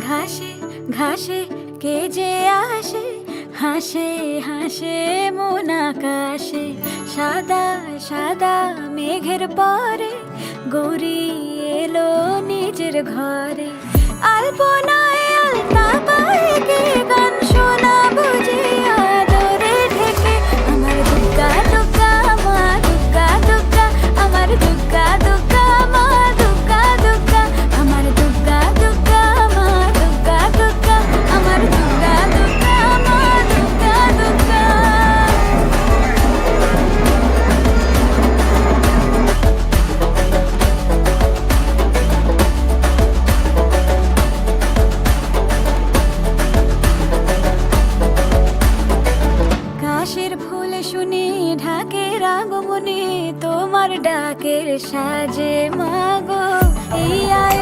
ঘাসে ঘাসে কে যে আসে? হাসে হাসে মন আকাশে। সাদা সাদা মেঘের পরে গৌরী এলো নিজের ঘরে। আলপনায় কাশের ফুল শুনি ঢাকের আগমনে তোমার ডাকের সাজে মাগো। এই আপন